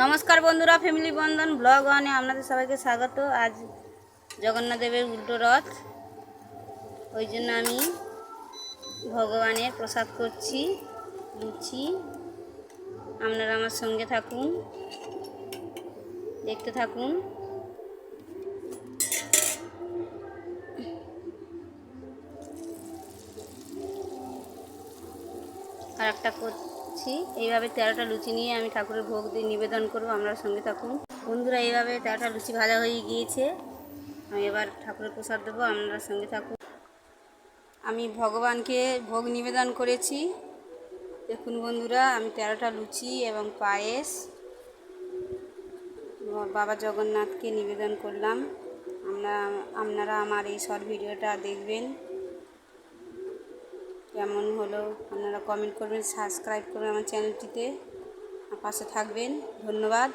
নমস্কার বন্ধুরা ফ্যামিলি বন্ধন ব্লগ ওয়ানে আপনাদের সবাইকে স্বাগত। আজ জগন্নাথ দেবের উল্টো রথ। ওই জন্য আমি ভগবানের প্রসাদ করছি, লুচি। আপনারা আমার সঙ্গে থাকুন, দেখতে থাকুন। আর একটা করছি। এইভাবে তেরোটা লুচি নিয়ে আমি ঠাকুরের ভোগ দিয়ে নিবেদন করব আপনার সঙ্গে থাকুন বন্ধুরা, এইভাবে তেরোটা লুচি ভাজা হয়ে গিয়েছে। আমি এবার ঠাকুরের প্রসাদ দেবো আপনারা সঙ্গে থাকুন। আমি ভগবানকে ভোগ নিবেদন করেছি। দেখুন বন্ধুরা, আমি তেরোটা লুচি এবং পায়েস বাবা জগন্নাথকে নিবেদন করলাম। আমরা, আপনারা আমার এই শর্ট ভিডিওটা দেখবেন। কেমন হলো? আপনারা কমেন্ট করবেন সাবস্ক্রাইব করবেন আমার চ্যানেলটিতে পাশে থাকবেন। ধন্যবাদ।